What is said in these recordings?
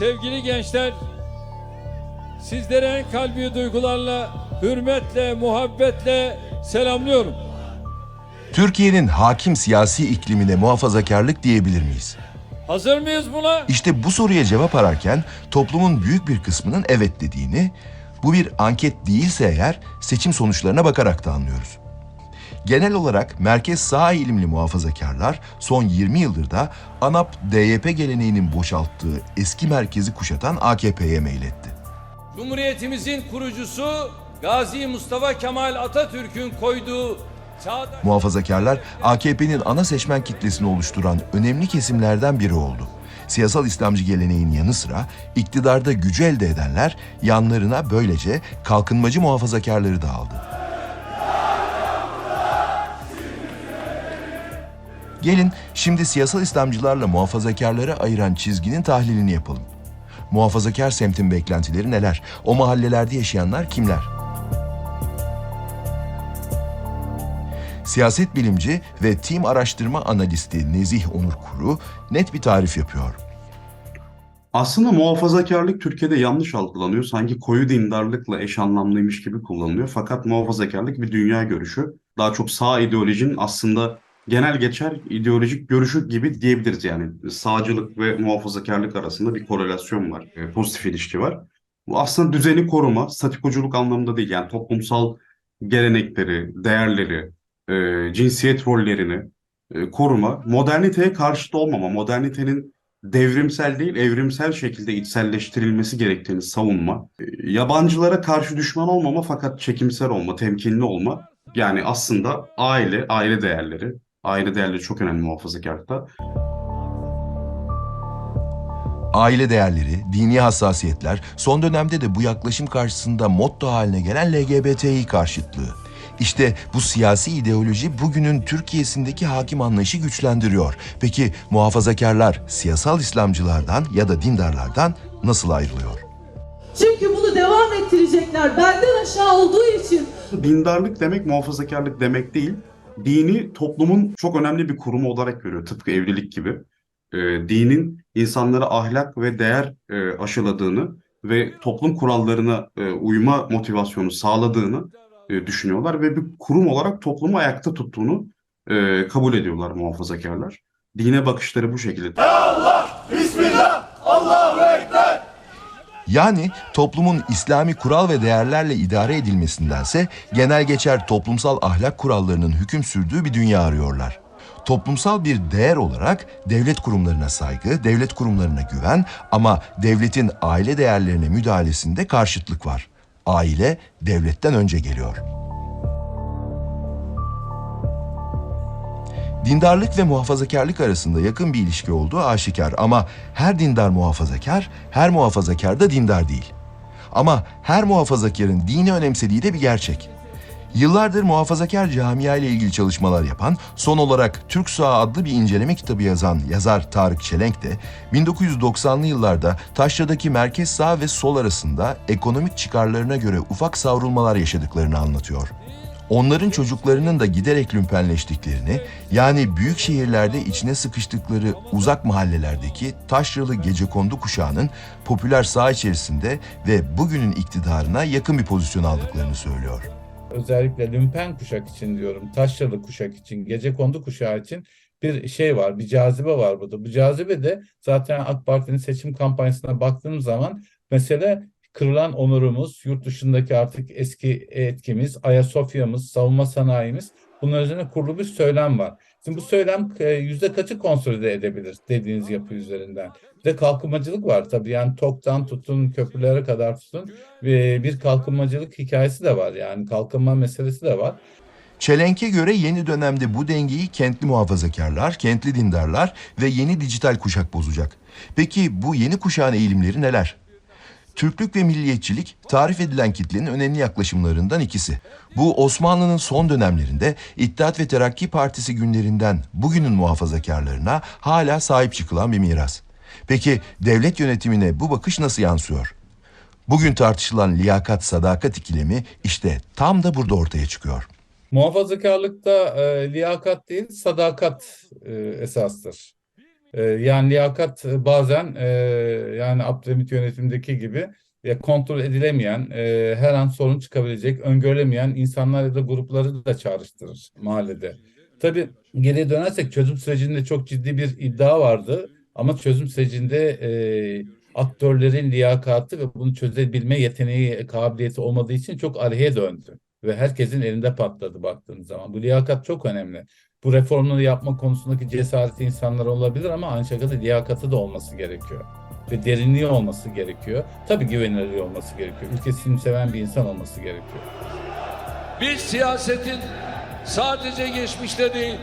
Sevgili gençler, sizlere en kalbi duygularla, hürmetle, muhabbetle selamlıyorum. Türkiye'nin hakim siyasi iklimine muhafazakarlık diyebilir miyiz? Hazır mıyız buna? İşte bu soruya cevap ararken toplumun büyük bir kısmının evet dediğini, bu bir anket değilse eğer seçim sonuçlarına bakarak da anlıyoruz. Genel olarak merkez sağ eğilimli muhafazakarlar son 20 yıldır da ANAP-DYP geleneğinin boşalttığı eski merkezi kuşatan AKP'ye meyletti. Cumhuriyetimizin kurucusu Gazi Mustafa Kemal Atatürk'ün koyduğu çağdaş... Muhafazakarlar AKP'nin ana seçmen kitlesini oluşturan önemli kesimlerden biri oldu. Siyasal İslamcı geleneğin yanı sıra iktidarda gücü elde edenler yanlarına böylece kalkınmacı muhafazakarları da aldı. Gelin şimdi siyasal İslamcılarla muhafazakarları ayıran çizginin tahlilini yapalım. Muhafazakar semtin beklentileri neler? O mahallelerde yaşayanlar kimler? Siyaset bilimci ve tim araştırma analisti Nezih Onur Kuru net bir tarif yapıyor. Aslında muhafazakarlık Türkiye'de yanlış algılanıyor. Sanki koyu dindarlıkla eş anlamlıymış gibi kullanılıyor. Fakat muhafazakarlık bir dünya görüşü. Daha çok sağ ideolojinin aslında genel geçer ideolojik görüşü gibi diyebiliriz yani. Sağcılık ve muhafazakarlık arasında bir korelasyon var, e, pozitif ilişki var. Bu aslında düzeni koruma, statikoculuk anlamında değil. Yani toplumsal gelenekleri, değerleri, e, cinsiyet rollerini e, koruma, moderniteye karşıt olmama, modernitenin devrimsel değil, evrimsel şekilde içselleştirilmesi gerektiğini savunma, e, yabancılara karşı düşman olmama fakat çekimser olma, temkinli olma. Yani aslında aile, aile değerleri, aile değerleri çok önemli muhafazakarlıkta. Aile değerleri, dini hassasiyetler, son dönemde de bu yaklaşım karşısında motto haline gelen LGBTİ karşıtlığı. İşte bu siyasi ideoloji bugünün Türkiye'sindeki hakim anlayışı güçlendiriyor. Peki muhafazakarlar siyasal İslamcılardan ya da dindarlardan nasıl ayrılıyor? Çünkü bunu devam ettirecekler benden aşağı olduğu için. Dindarlık demek muhafazakarlık demek değil. Dini toplumun çok önemli bir kurumu olarak görüyor tıpkı evlilik gibi. E, dinin insanlara ahlak ve değer e, aşıladığını ve toplum kurallarına e, uyma motivasyonu sağladığını e, düşünüyorlar ve bir kurum olarak toplumu ayakta tuttuğunu e, kabul ediyorlar muhafazakarlar. Dine bakışları bu şekilde. Yani toplumun İslami kural ve değerlerle idare edilmesindense genel geçer toplumsal ahlak kurallarının hüküm sürdüğü bir dünya arıyorlar. Toplumsal bir değer olarak devlet kurumlarına saygı, devlet kurumlarına güven ama devletin aile değerlerine müdahalesinde karşıtlık var. Aile devletten önce geliyor. Dindarlık ve muhafazakarlık arasında yakın bir ilişki olduğu aşikar ama her dindar muhafazakar, her muhafazakar da dindar değil. Ama her muhafazakarın dini önemsediği de bir gerçek. Yıllardır muhafazakar camia ile ilgili çalışmalar yapan, son olarak Türk Sağ adlı bir inceleme kitabı yazan yazar Tarık Çelenk de 1990'lı yıllarda Taşra'daki merkez sağ ve sol arasında ekonomik çıkarlarına göre ufak savrulmalar yaşadıklarını anlatıyor. Onların çocuklarının da giderek lümpenleştiklerini, yani büyük şehirlerde içine sıkıştıkları uzak mahallelerdeki taşralı gecekondu kuşağının popüler sağ içerisinde ve bugünün iktidarına yakın bir pozisyon aldıklarını söylüyor. özellikle lümpen kuşak için diyorum, taşralı kuşak için, gecekondu kuşağı için bir şey var, bir cazibe var burada. Bu cazibe de zaten AK Parti'nin seçim kampanyasına baktığım zaman mesele kırılan onurumuz, yurt dışındaki artık eski etkimiz, Ayasofya'mız, savunma sanayimiz bunun üzerine kurulu bir söylem var. Şimdi bu söylem e, yüzde kaçı konsolide edebilir dediğiniz yapı üzerinden? Bir de kalkınmacılık var tabii yani TOK'tan tutun, köprülere kadar tutun bir kalkınmacılık hikayesi de var yani kalkınma meselesi de var. Çelenk'e göre yeni dönemde bu dengeyi kentli muhafazakarlar, kentli dindarlar ve yeni dijital kuşak bozacak. Peki bu yeni kuşağın eğilimleri neler? Türklük ve milliyetçilik tarif edilen kitlenin önemli yaklaşımlarından ikisi. Bu Osmanlı'nın son dönemlerinde İttihat ve Terakki Partisi günlerinden bugünün muhafazakarlarına hala sahip çıkılan bir miras. Peki devlet yönetimine bu bakış nasıl yansıyor? Bugün tartışılan liyakat sadakat ikilemi işte tam da burada ortaya çıkıyor. Muhafazakarlıkta e, liyakat değil sadakat e, esastır. E, yani liyakat e, bazen e, yani Abdülhamit yönetimindeki gibi ya kontrol edilemeyen, e, her an sorun çıkabilecek, öngörülemeyen insanlar ya da grupları da çağrıştırır mahallede. Tabii geriye dönersek çözüm sürecinde çok ciddi bir iddia vardı. Ama çözüm sürecinde e, aktörlerin liyakatı ve bunu çözebilme yeteneği, kabiliyeti olmadığı için çok aleyhe döndü. Ve herkesin elinde patladı baktığınız zaman. Bu liyakat çok önemli. Bu reformları yapma konusundaki cesareti insanlar olabilir ama aynı şekilde liyakatı da olması gerekiyor. Ve derinliği olması gerekiyor. Tabii güvenilirliği olması gerekiyor. Ülkesini seven bir insan olması gerekiyor. Biz siyasetin sadece geçmişte değil,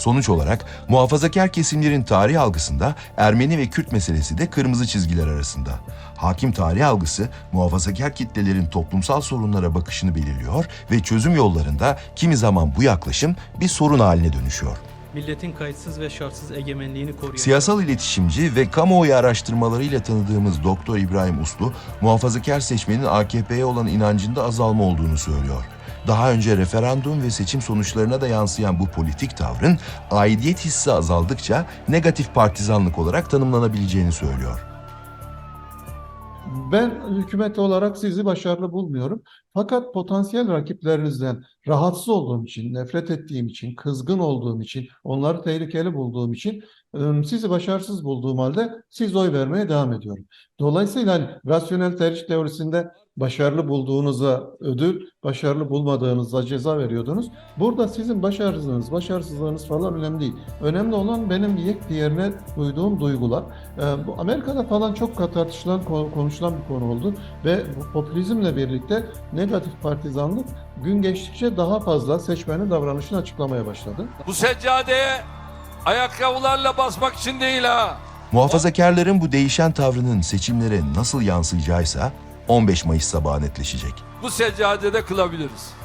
Sonuç olarak muhafazakar kesimlerin tarih algısında Ermeni ve Kürt meselesi de kırmızı çizgiler arasında. Hakim tarih algısı muhafazakar kitlelerin toplumsal sorunlara bakışını belirliyor ve çözüm yollarında kimi zaman bu yaklaşım bir sorun haline dönüşüyor. milletin kayıtsız ve şartsız egemenliğini koruyan Siyasal iletişimci ve kamuoyu araştırmalarıyla tanıdığımız Doktor İbrahim Uslu, muhafazakar seçmenin AKP'ye olan inancında azalma olduğunu söylüyor. Daha önce referandum ve seçim sonuçlarına da yansıyan bu politik tavrın aidiyet hissi azaldıkça negatif partizanlık olarak tanımlanabileceğini söylüyor. Ben hükümet olarak sizi başarılı bulmuyorum. Fakat potansiyel rakiplerinizden rahatsız olduğum için, nefret ettiğim için, kızgın olduğum için, onları tehlikeli bulduğum için ıı, sizi başarısız bulduğum halde siz oy vermeye devam ediyorum. Dolayısıyla hani rasyonel tercih teorisinde başarılı bulduğunuza ödül, başarılı bulmadığınızda ceza veriyordunuz. Burada sizin başarısınız, başarısızlığınız falan önemli değil. Önemli olan benim yek diğerine duyduğum duygular. Ee, bu Amerika'da falan çok tartışılan, ko- konuşulan bir konu oldu ve popülizmle birlikte negatif partizanlık gün geçtikçe daha fazla seçmenin davranışını açıklamaya başladı. bu seccadeye ayakkabılarla basmak için değil ha. Muhafazakarların bu değişen tavrının seçimlere nasıl yansıyacağıysa 15 Mayıs sabahı netleşecek. Bu seccadede kılabiliriz.